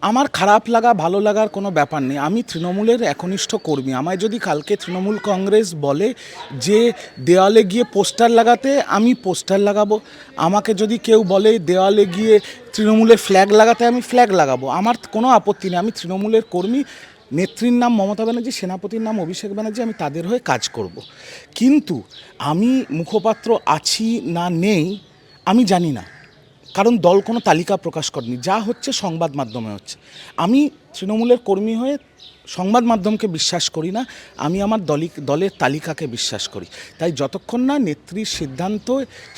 আমার খারাপ লাগা, ভালো লাগার কোনো ব্যাপার নেই। আমি তৃণমূলের একনিষ্ঠ কর্মী। আমায় যদি কালকে তৃণমূল কংগ্রেস বলে যে দেওয়ালে গিয়ে পোস্টার লাগাতে, আমি পোস্টার লাগাবো। আমাকে যদি কেউ বলে দেওয়ালে গিয়ে তৃণমূলের ফ্ল্যাগ লাগাতে, আমি ফ্ল্যাগ লাগাবো। আমার কোনো আপত্তি নেই। আমি তৃণমূলের কর্মী। নেত্রীর নাম মমতা ব্যানার্জি, সেনাপতির নাম অভিষেক ব্যানার্জি, আমি তাদের হয়ে কাজ করব। কিন্তু আমি মুখপাত্র আছি না নেই, আমি জানি না। কারণ দল কোনো তালিকা প্রকাশ করেনি। যা হচ্ছে সংবাদ মাধ্যমে হচ্ছে। আমি তৃণমূলের কর্মী হয়ে সংবাদ মাধ্যমকে বিশ্বাস করি না, আমি আমার দলিক দলের তালিকাকে বিশ্বাস করি। তাই যতক্ষণ না নেত্রীর সিদ্ধান্ত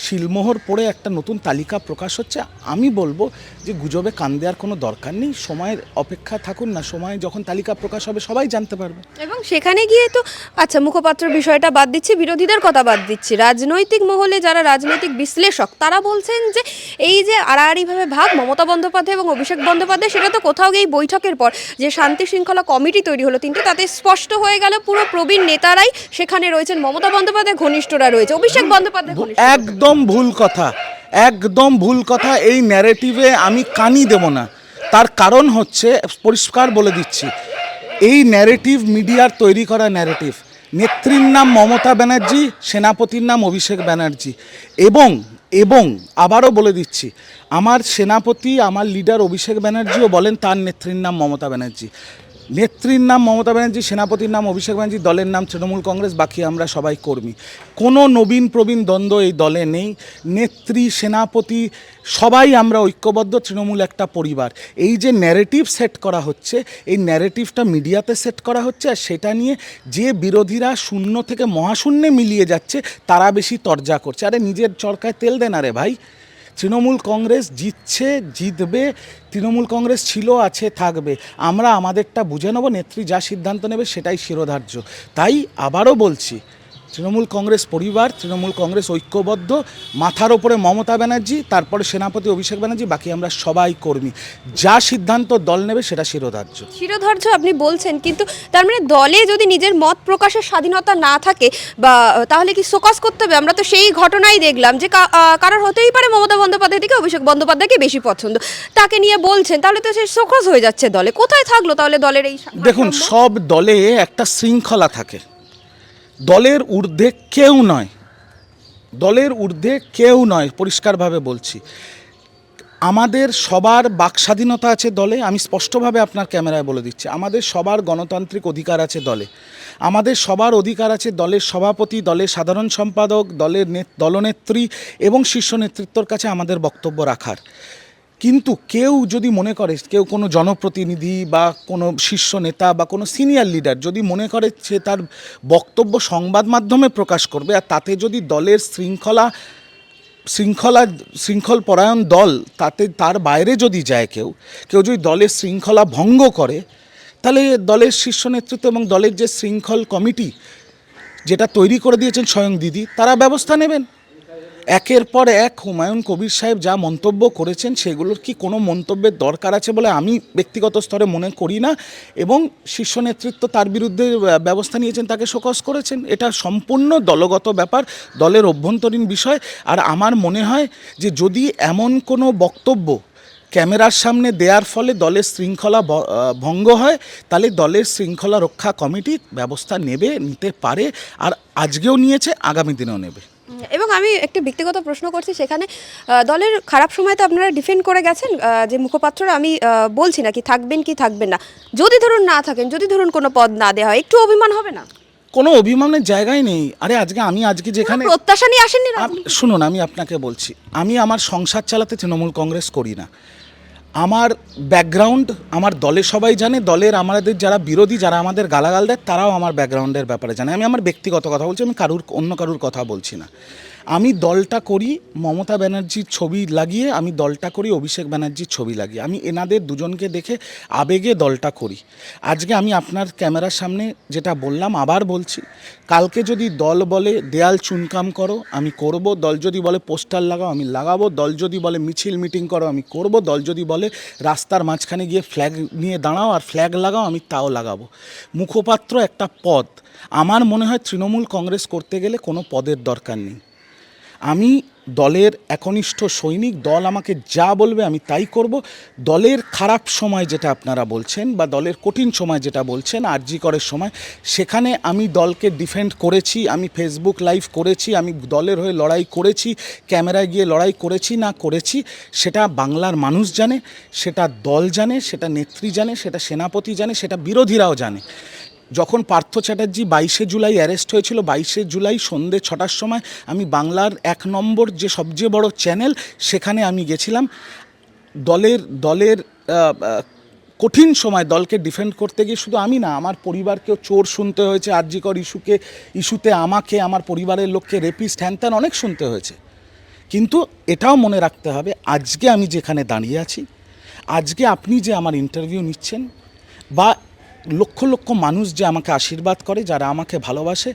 শিলমোহর পড়ে একটা নতুন তালিকা প্রকাশ হচ্ছে, আমি বলব যে গুজবে কান দেওয়ার কোনো দরকার নেই, সময়ের অপেক্ষা থাকুন না, সময় যখন তালিকা প্রকাশ হবে সবাই জানতে পারবে। এবং সেখানে গিয়ে তো আচ্ছা মুখপাত্র বিষয়টা বাদ দিচ্ছি, বিরোধীদের কথা বাদ দিচ্ছি, রাজনৈতিক মহলে যারা রাজনৈতিক বিশ্লেষক, তারা বলছেন যে এই যে আড়াআড়িভাবে ভাগ, মমতা বন্দ্যোপাধ্যায় এবং অভিষেক বন্দ্যোপাধ্যায়, সেটা তো কোথাও গিয়ে বৈঠকের পর যে শান্তি শৃঙ্খলা কমিটি তৈরি হলো তিনটে তাতে স্পষ্ট হয়ে গেল পুরো প্রবীণ নেতারাই সেখানে রয়েছেন মমতা বন্দ্যোপাধ্যায় ঘনিষ্ঠরা রয়েছে। অভিষেক বন্দ্যোপাধ্যায় একদম ভুল কথা একদম ভুল কথা এই ন্যারেটিভে আমি কানি দেব না। তার কারণ হচ্ছে পরিষ্কার বলে দিচ্ছি এই ন্যারেটিভ মিডিয়ার তৈরি করা ন্যারেটিভ নেত্রীর নাম মমতা ব্যানার্জি সেনাপতির নাম অভিষেক ব্যানার্জি। এবং এবং আবারও বলে দিচ্ছি, আমার সেনাপতি, আমার লিডার অভিষেক ব্যানার্জিও বলেন তার নেত্রীর নাম মমতা ব্যানার্জি। নেত্রীর নাম মমতা ব্যানার্জি, সেনাপতির নাম অভিষেক ব্যানার্জি, দলের নাম তৃণমূল কংগ্রেস, বাকি আমরা সবাই কর্মী। কোনো নবীন প্রবীণ দ্বন্দ্ব এই দলে নেই। নেত্রী, সেনাপতি, সবাই আমরা ঐক্যবদ্ধ, তৃণমূল একটা পরিবার। এই যে ন্যারেটিভ সেট করা হচ্ছে, এই ন্যারেটিভটা মিডিয়াতে সেট করা হচ্ছে আর সেটা নিয়ে যে বিরোধীরা শূন্য থেকে মহাশূন্যে মিলিয়ে যাচ্ছে, তারা বেশি তর্জা করছে। আরে নিজের চরকায় তেল দেন আরে ভাই। তৃণমূল কংগ্রেস জিতছে, জিতবে, তৃণমূল কংগ্রেস ছিল, আছে, থাকবে। আমরা আমাদেরটা বুঝে নেব, নেত্রী যা সিদ্ধান্ত নেবে সেটাই শিরোধার্য। তাই আবারও বলছি তৃণমূল কংগ্রেস পরিবার তৃণমূল কংগ্রেস ঐক্যবদ্ধ মাথার ওপরে মমতা ব্যানার্জি তারপরে সেনাপতি অভিষেক ব্যানার্জি বাকি আমরা সবাই কর্মী। যা সিদ্ধান্ত দল নেবে সেটা শিরোধার্য। শিরোধার্য আপনি বলছেন কিন্তু তার মানে দলে যদি নিজের মত প্রকাশের স্বাধীনতা না থাকে বা তাহলে কি শোকস করতে হবে? আমরা তো সেই ঘটনাই দেখলাম যে কারোর হতেই পারে মমতা বন্দ্যোপাধ্যায় থেকে অভিষেক বন্দ্যোপাধ্যায়কে বেশি পছন্দ। তাকে নিয়ে বলছেন তাহলে তো সে শোকস হয়ে যাচ্ছে দলে। কোথায় থাকল তাহলে দলের এই দেখুন সব দলে একটা শৃঙ্খলা থাকে। দলের ঊর্ধ্বে কেউ নয়, দলের ঊর্ধ্বে কেউ নয়, পরিষ্কারভাবে বলছি। আমাদের সবার বাক স্বাধীনতা আছে দলে, আমি স্পষ্টভাবে আপনার ক্যামেরায় বলে দিচ্ছি। আমাদের সবার গণতান্ত্রিক অধিকার আছে দলে। আমাদের সবার অধিকার আছে দলের সভাপতি, দলের সাধারণ সম্পাদক, দলের দলনেত্রী এবং শীর্ষ নেতৃত্বর কাছে আমাদের বক্তব্য রাখার। কিন্তু কেউ যদি মনে করে, কেউ কোনো জনপ্রতিনিধি বা কোনো শীর্ষ নেতা বা কোনো সিনিয়র লিডার যদি মনে করে সে তার বক্তব্য সংবাদ মাধ্যমে প্রকাশ করবে আর তাতে যদি দলের শৃঙ্খলা শৃঙ্খলা শৃঙ্খল পরায়ণ দল তাতে তার বাইরে যদি যায় কেউ কেউ যদি দলের শৃঙ্খলা ভঙ্গ করে, তাহলে দলের শীর্ষ নেতৃত্ব এবং দলের যে শৃঙ্খল কমিটি যেটা তৈরি করে দিয়েছেন স্বয়ং দিদি, তারা ব্যবস্থা নেবেন। একের পর এক হুমায়ুন কবির সাহেব যা মন্তব্য করেছেন, সেগুলোর কি কোনো মন্তব্যের দরকার আছে বলে আমি ব্যক্তিগত স্তরে মনে করি না? এবং শীর্ষ নেতৃত্ব তার বিরুদ্ধে ব্যবস্থা নিয়েছেন, তাকে শোকস করেছেন? এটা সম্পূর্ণ দলগত ব্যাপার, দলের অভ্যন্তরীণ বিষয়। আর আমার মনে হয় যে যদি এমন কোনো বক্তব্য ক্যামেরার সামনে দেওয়ার ফলে দলের শৃঙ্খলা ভঙ্গ হয়, তাহলে দলের শৃঙ্খলা রক্ষা কমিটি ব্যবস্থা নেবে, নিতে পারে। আর আজকেও নিয়েছে, আগামী দিনেও নেবে। এবং আমি একটি ব্যক্তিগত প্রশ্ন করছি সেখানে দলের খারাপ সময় তো আপনারা ডিফেন্ড করে গেছেন যে মুখপাত্ররা আমি বলছি না কি থাকবেন কি থাকবেন না। যদি ধরুন না থাকেন যদি ধরুন কোনো পদ না দেওয়া হয় একটু অভিমান হবে না? কোনো অভিমানের জায়গায় নেই। আরে আজকে আমি আজকে যেখানে প্রত্যাশা নিয়ে আসেননি শুনুন আমি আপনাকে বলছি। আমি আমার সংসার চালাতে তৃণমূল কংগ্রেস করি না। আমার ব্যাকগ্রাউন্ড আমার দলে সবাই জানে, দলের আমাদের যারা বিরোধী, যারা আমাদের গালাগাল দেয়, তারাও আমার ব্যাকগ্রাউন্ডের ব্যাপারে জানে। আমি আমার ব্যক্তিগত কথা বলছি, আমি কারুর, অন্য কারুর কথা বলছি না। আমি দলটা করি, মমতা ব্যানার্জির ছবি লাগিয়ে আমি দলটা করি, অভিষেক ব্যানার্জির ছবি লাগিয়ে। আমি এনাদের দুজনকে দেখে আবেগে দলটা করি। আজকে আমি আপনার ক্যামেরার সামনে যেটা বললাম, আবার বলছি, কালকে যদি দল বলে দেয়াল চুনকাম করো, আমি করব। দল যদি বলে পোস্টার লাগাও, আমি লাগাবো। দল যদি বলে মিছিল মিটিং করো, আমি করব। দল যদি বলে রাস্তার মাঝখানে গিয়ে ফ্ল্যাগ নিয়ে দাঁড়াও আর ফ্ল্যাগ লাগাও, আমি তাও লাগাবো। মুখপাত্র একটা পদ। আমার মনে হয় তৃণমূল কংগ্রেস করতে গেলে কোনো পদের দরকার নেই। আমি দলের একনিষ্ঠ সৈনিক, দল আমাকে যা বলবে আমি তাই করব। দলের খারাপ সময় যেটা আপনারা বলছেন বা দলের কঠিন সময় যেটা বলছেন, আরজি করের সময়, সেখানে আমি দলকে ডিফেন্ড করেছি, আমি ফেসবুক লাইভ করেছি, আমি দলের হয়ে লড়াই করেছি, ক্যামেরায় গিয়ে লড়াই করেছি, না করেছি, সেটা বাংলার মানুষ জানে, সেটা দল জানে, সেটা নেত্রী জানে, সেটা সেনাপতি জানে, সেটা বিরোধীরাও জানে। যখন পার্থ চ্যাটার্জি বাইশে জুলাই অ্যারেস্ট হয়েছিল, বাইশে জুলাই সন্ধে ছটার সময় আমি বাংলার এক নম্বর যে সবচেয়ে বড় চ্যানেল সেখানে আমি গেছিলাম। দলের দলের কঠিন সময় দলকে ডিফেন্ড করতে গিয়ে শুধু আমি না, আমার পরিবারকেও চোর শুনতে হয়েছে, আরজিকর ইস্যুকে, ইস্যুতে আমাকে, আমার পরিবারের লোককে রেপিস্ট হ্যান অনেক শুনতে হয়েছে। কিন্তু এটাও মনে রাখতে হবে, আজকে আমি যেখানে দাঁড়িয়ে আছি, আজকে আপনি যে আমার ইন্টারভিউ নিচ্ছেন, বা লক্ষ লক্ষ মানুষ যে আমাকে আশীর্বাদ করে, যারা আমাকে ভালোবাসে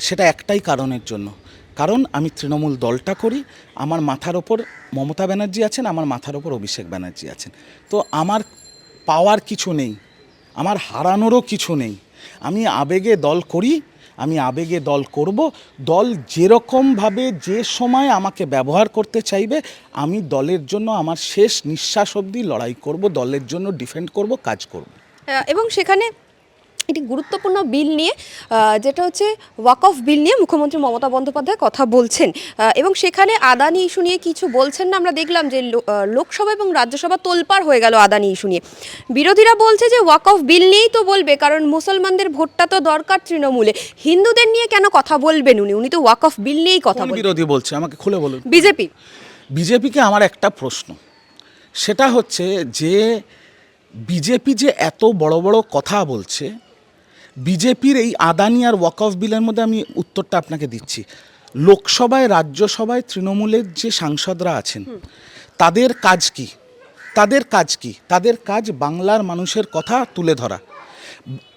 সেটা একটাই কারণের জন্য। কারণ আমি তৃণমূল দলটা করি, আমার মাথার ওপর মমতা ব্যানার্জি আছেন, আমার মাথার ওপর অভিষেক ব্যানার্জি আছেন। তো আমার পাওয়ার কিছু নেই, আমার হারানোরও কিছু নেই। আমি আবেগে দল করি, আমি আবেগে দল করব, দল যেরকমভাবে যে সময় আমাকে ব্যবহার করতে চাইবে, আমি দলের জন্য আমার শেষ নিঃশ্বাস অবধি লড়াই করব, দলের জন্য ডিফেন্ড করব, কাজ করব। এবং সেখানে একটি গুরুত্বপূর্ণ বিল নিয়ে যেটা হচ্ছে ওয়াক অফ বিল নিয়ে মুখ্যমন্ত্রী মমতা বন্দ্যোপাধ্যায় কথা বলছেন। এবং সেখানে আদানি ইস্যু নিয়ে কিছু বলছেন না আমরা দেখলাম যে লোকসভা এবং রাজ্যসভা তোলপাড় হয়ে গেল আদানি ইস্যু নিয়ে। বিরোধীরা বলছে যে ওয়াক অফ বিল নিয়েই তো বলবে কারণ মুসলমানদের ভোটটা তো দরকার তৃণমূলে। হিন্দুদের নিয়ে কেন কথা বলবেন উনি? উনি তো ওয়াক অফ বিল নিয়েই কথা বিরোধী বলছে? আমাকে খুলে বলুন। বিজেপি। বিজেপিকে আমার একটা প্রশ্ন। সেটা হচ্ছে যে বিজেপি যে এত বড় বড় কথা বলছে বিজেপির এই আদানি আর ওয়াক অফ বিলের মধ্যে আমি উত্তরটা আপনাকে দিচ্ছি। লোকসভায় রাজ্যসভায় তৃণমূলের যে সাংসদরা আছেন তাদের কাজ কি? তাদের কাজ কি? তাদের কাজ বাংলার মানুষের কথা তুলে ধরা।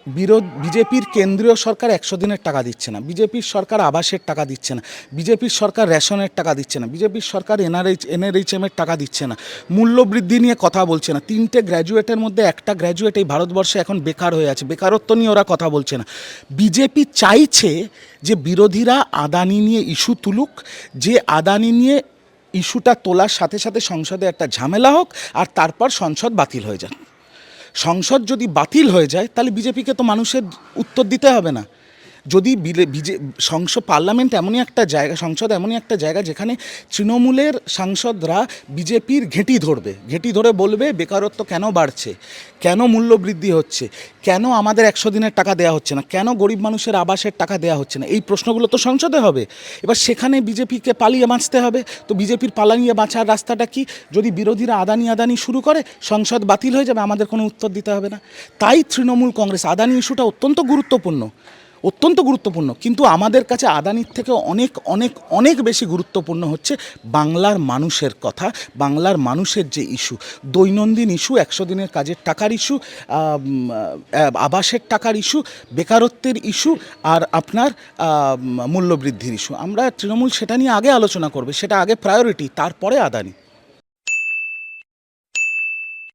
বিরোধ, বিজেপির কেন্দ্রীয় সরকার একশো দিনের টাকা দিচ্ছে না। বিজেপির সরকার আবাসের টাকা দিচ্ছে না। বিজেপির সরকার রেশনের টাকা দিচ্ছে না। বিজেপির সরকার এনআরএইচ এনআরএইচএমের টাকা দিচ্ছে না। মূল্যবৃদ্ধি নিয়ে কথা বলছে না। তিনটে গ্র্যাজুয়েটের মধ্যে একটা গ্র্যাজুয়েট এই ভারতবর্ষে এখন বেকার হয়ে আছে। বেকারত্ব নিয়ে ওরা কথা বলছে না। বিজেপি চাইছে যে বিরোধীরা আদানি নিয়ে ইস্যু তুলুক, যে আদানি নিয়ে ইস্যুটা তোলার সাথে সাথে সংসদে একটা ঝামেলা হোক, আর তারপর সংসদ বাতিল হয়ে যাক। সংসদ যদি বাতিল হয়ে যায় তাহলে বিজেপিকে তো মানুষের উত্তর দিতে হবে না। যদি বিজে সংসদ পার্লামেন্ট এমনই একটা জায়গা, সংসদ এমনই একটা জায়গা যেখানে তৃণমূলের সাংসদরা বিজেপির ঘেঁটি ধরবে। ঘেঁটি ধরে বলবে, বেকারত্ব কেন বাড়ছে? কেন মূল্য বৃদ্ধি হচ্ছে? কেন আমাদের একশো দিনের টাকা দেওয়া হচ্ছে না? কেন গরিব মানুষের আবাসের টাকা দেওয়া হচ্ছে না? এই প্রশ্নগুলো তো সংসদে হবে। এবার সেখানে বিজেপিকে পালিয়ে বাঁচতে হবে। তো বিজেপির পালানিয়ে বাঁচার রাস্তাটা কি? যদি বিরোধীরা আদানি আদানি শুরু করে, সংসদ বাতিল হয়ে যাবে, আমাদের কোনো উত্তর দিতে হবে না। তাই তৃণমূল কংগ্রেস আদানি ইস্যুটা অত্যন্ত গুরুত্বপূর্ণ। অত্যন্ত গুরুত্বপূর্ণ। কিন্তু আমাদের কাছে আদানির থেকে অনেক অনেক অনেক বেশি গুরুত্বপূর্ণ হচ্ছে বাংলার মানুষের কথা, বাংলার মানুষের যে ইস্যু। দৈনন্দিন ইস্যু, একশো দিনের কাজের টাকার ইস্যু আবাসের টাকার ইস্যু, বেকারত্বের ইস্যু আর আপনার মূল্যবৃদ্ধির ইস্যু। আমরা তৃণমূল সেটা নিয়ে আগে আলোচনা করবে, সেটা আগে প্রায়োরিটি তারপরে আদানি।